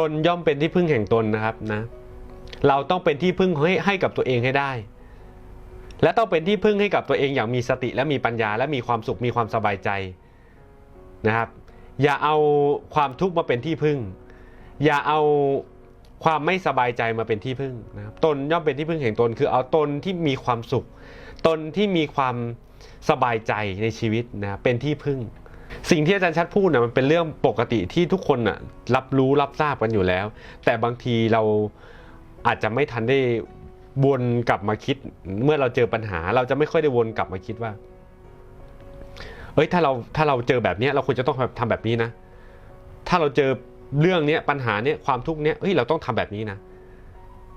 ตนย่อมเป็นที่พึ่งแห่งตนนะครับนะ เราต้องเป็นที่พึ่งให้ให้กับตัวเองให้ได้ และต้องเป็นที่พึ่งให้กับตัวเองอย่างมีสติและมีปัญญาและมีความสุขมีความสบายใจนะครับ อย่าเอาความทุกข์มาเป็นที่พึ่ง อย่าเอาความไม่สบายใจมาเป็นที่พึ่งนะครับตนย่อมเป็นที่พึ่งแห่งตน คือเอาตนที่มีความสุข ตนที่มีความสบายใจในชีวิตนะเป็นที่พึ่ง สิ่งที่อาจารย์ชัดพูดนะมันเป็นเรื่องปกติที่ทุกคนนะรับรู้รับทราบกันอยู่แล้ว แต่บางทีเราอาจจะไม่ทันได้วนกลับมาคิด เมื่อเราเจอปัญหา เราจะไม่ค่อยได้วนกลับมาคิดว่าเอ้ยถ้าเราถ้าเราเจอแบบนี้เราควรจะต้องทำแบบนี้นะ ถ้าเราเจอเรื่องเนี้ยปัญหาเนี้ยความทุกข์เนี้ยเฮ้ยเราต้องทำแบบนี้นะ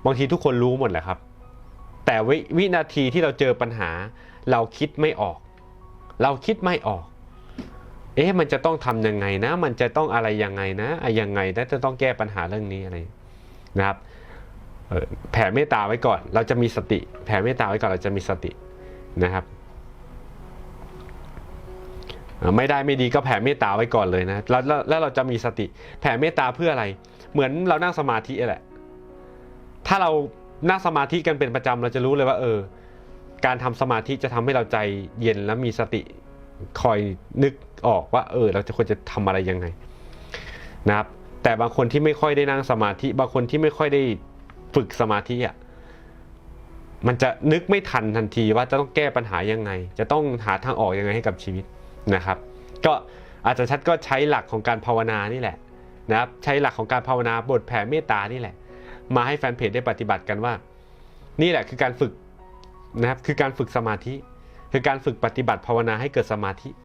บางทีทุกคนรู้หมดแหละครับ แต่ววินาทีที่เราเจอปัญหา เราคิดไม่ออก เราคิดไม่ออก เอ๊ะมันจะต้องทำยังไงนะ มันจะต้องอะไรยังไงนะอะยังไงนะจะต้องแก้ปัญหาเรื่องนี้อะไรนะครับแผ่เมตตาไว้ก่อน เราจะมีสติ แผ่เมตตาไว้ก่อนเราจะมีสตินะครับ ไม่ได้ไม่ดีก็แผ่เมตตาไว้ก่อนเลยนะแล้วแล้วแล้วเราจะมีสติ แผ่เมตตาเพื่ออะไร เหมือนเรานั่งสมาธิแหละ ถ้าเรานั่งสมาธิกันเป็นประจำเราจะรู้เลยว่า เออ การทำสมาธิจะทำให้เราใจเย็นและมีสติคอยนึก ออกว่าเออเราจะควรจะทำอะไรยังไงนะครับ แต่บางคนที่ไม่ค่อยได้นั่งสมาธิ บางคนที่ไม่ค่อยได้ฝึกสมาธิอะมันจะนึกไม่ทันทันทีว่าจะต้องแก้ปัญหายังไง จะต้องหาทางออกยังไงให้กับชีวิตนะครับ ก็อาจารย์ชัดก็ใช้หลักของการภาวนานี่แหละนะครับใช้หลักของการภาวนาบทแผ่เมตตานี่แหละ มาให้แฟนเพจได้ปฏิบัติกันว่า นี่แหละคือการฝึกนะครับคือการฝึกสมาธิ คือการฝึกปฏิบัติภาวนาให้เกิดสมาธิ